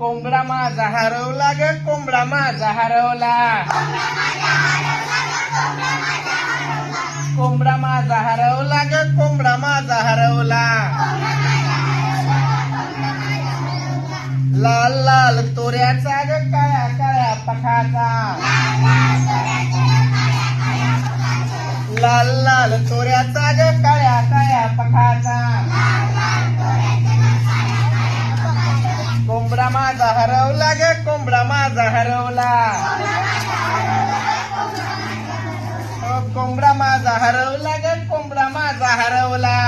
कोंबडा माझा हरवला ग कोंबडा माझा हरवला. कोंबडा माझा हरवला ग कोंबडा माझा हरवला. लाल लाल तोऱ्याचा ग काळ्या काळ्या पखाचा लाल लाल तोऱ्या ग काळ्या काळ्या पखाचा कोंबडा माझा हरवला ग कोंबडा माझा हरवला. हो, कोंबडा माझा हरवला ग कोंबडा माझा हरवला.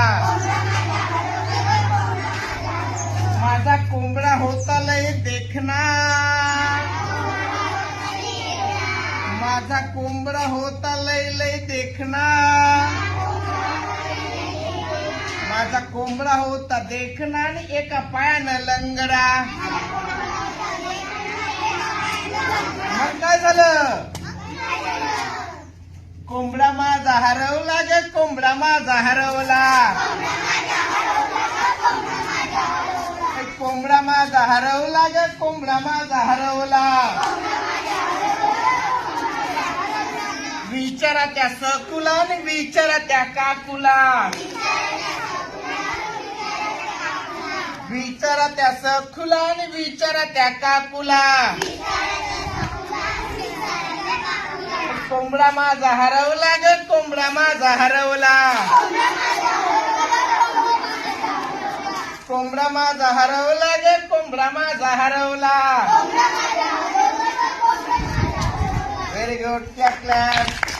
माझा कोंबडा होता लय देखना. माझा कोंबडा होता लय लय देखना. माझा कोंबडा होता देखना आणि एका पायानं लंगडा. कोंबडा माझा हरवला गे कोंबडा माझा हरवला. कोंबडा माझा हरवला गे कोंबडा माझा हरवला. विचारा त्या सकुला आणि विचारा त्या काकुला विचारा त्या सखुला आणि विचारा त्या काकुला कोंबडा माझा हरवला ग कोंबडा माझा हरवला. कोंबडा माझा हरवला ग कोंबडा माझा हरवला. Very good clap clap